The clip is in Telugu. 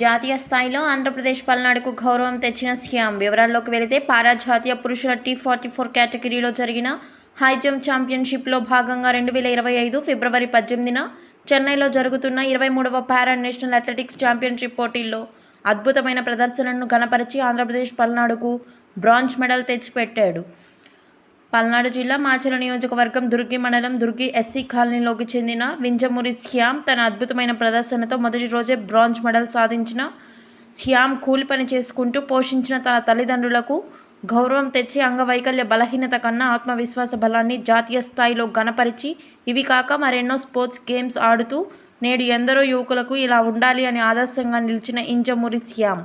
జాతీయ స్థాయిలో ఆంధ్రప్రదేశ్ పల్నాడుకు గౌరవం తెచ్చిన సీఎం వివరాల్లోకి వెళితే పారా జాతీయ పురుషుల టీ ఫార్టీ ఫోర్ కేటగిరీలో జరిగిన హై జంప్ ఛాంపియన్షిప్లో భాగంగా రెండు వేల ఇరవై ఐదు ఫిబ్రవరి పద్దెనిమిదిన చెన్నైలో జరుగుతున్న ఇరవై మూడవ పారా నేషనల్ అథ్లెటిక్స్ ఛాంపియన్షిప్ పోటీల్లో అద్భుతమైన ప్రదర్శనను గణపరిచి ఆంధ్రప్రదేశ్ పల్నాడుకు బ్రాంజ్ మెడల్ తెచ్చిపెట్టాడు. పల్నాడు జిల్లా మాచల నియోజకవర్గం దుర్గి మండలం దుర్గి ఎస్సీ కాలనీలోకి చెందిన వింజమూరి శ్యామ్ తన అద్భుతమైన ప్రదర్శనతో మొదటి రోజే బ్రాంజ్ మెడల్ సాధించిన శ్యామ్ కూలి పని చేసుకుంటూ పోషించిన తన తల్లిదండ్రులకు గౌరవం తెచ్చి అంగవైకల్య బలహీనత కన్నా ఆత్మవిశ్వాస బలాన్ని జాతీయ స్థాయిలో గణపరిచి ఇవి కాక మరెన్నో స్పోర్ట్స్ గేమ్స్ ఆడుతూ నేడు ఎందరో యువకులకు ఇలా ఉండాలి అని ఆదర్శంగా నిలిచిన ఇంజమూరి శ్యామ్.